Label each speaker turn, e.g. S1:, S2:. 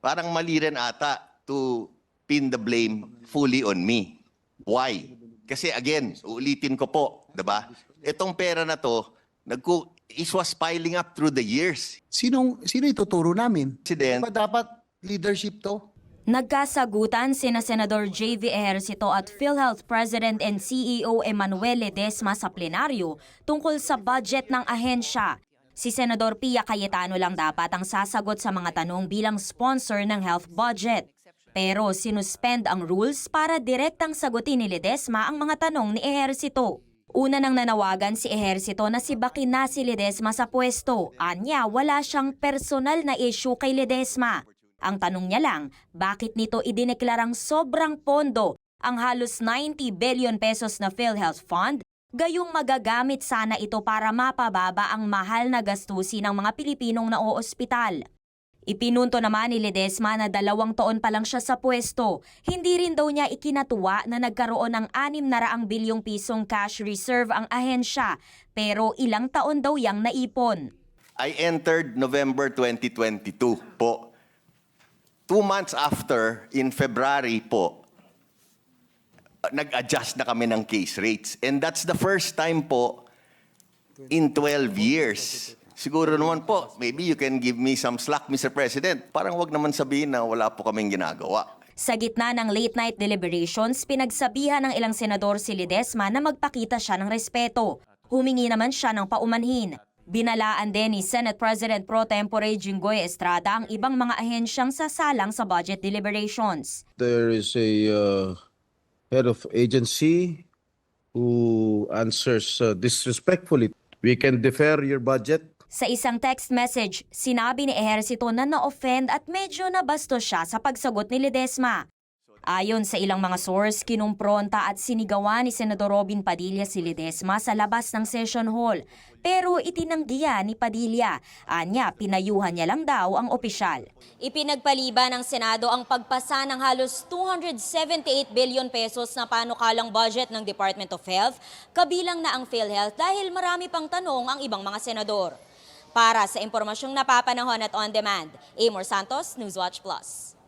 S1: parang mali rin ata to pin the blame fully on me. Why? Kasi again, uulitin ko po, 'di ba? Itong pera na to, nagku it was piling up through the years.
S2: Sinong, sino ituturo namin?
S1: President.
S2: Ba dapat leadership to?
S3: Nagkasagutan sina Senador J.V. Ejercito at PhilHealth President and CEO Emmanuel Ledesma sa plenaryo tungkol sa budget ng ahensya. Si Senador Pia Cayetano lang dapat ang sasagot sa mga tanong bilang sponsor ng health budget. Pero sinuspend ang rules para direktang sagutin ni Ledesma ang mga tanong ni Ejercito. Una nang nanawagan si Ejercito na si na si Ledesma sa pwesto. Anya, wala siyang personal na issue kay Ledesma. Ang tanong niya lang, bakit nito idineklarang sobrang pondo ang halos 90 billion pesos na PhilHealth Fund, gayong magagamit sana ito para mapababa ang mahal na gastusin ng mga Pilipinong naoospital. Ipinunto naman ni Ledesma na dalawang taon pa lang siya sa pwesto. Hindi rin daw niya ikinatuwa na nagkaroon ng 600 bilyong pisong cash reserve ang ahensya, pero ilang taon daw yang naipon.
S1: I entered November 2022 po. Two months after, in February po, nag-adjust na kami ng case rates. And that's the first time po in 12 years. Siguro naman po, maybe you can give me some slack, Mr. President. Parang wag naman sabihin na wala po kaming ginagawa.
S3: Sa gitna ng late-night deliberations, pinagsabihan ng ilang senador si Ledesma na magpakita siya ng respeto. Humingi naman siya ng paumanhin. Binalaan din ni Senate President Pro Tempore Jinggoy Estrada ang ibang mga ahensyang sasalang sa budget deliberations.
S4: there is a uh, head of agency who answers uh, disrespectfully. We can defer your budget.
S3: Sa isang text message, sinabi ni Ejercito na na-offend at medyo nabastos siya sa pagsagot ni Ledesma. Ayon sa ilang mga source, kinumpronta at sinigawan ni Senador Robin Padilla si Ledesma sa labas ng session hall. Pero itinanggihan ni Padilla. Anya, pinayuhan niya lang daw ang opisyal. Ipinagpaliban ng Senado ang pagpasa ng halos 278 billion pesos na panukalang budget ng Department of Health, kabilang na ang PhilHealth dahil marami pang tanong ang ibang mga senador. Para sa impormasyong napapanahon at on demand, Amor Santos, Newswatch Plus.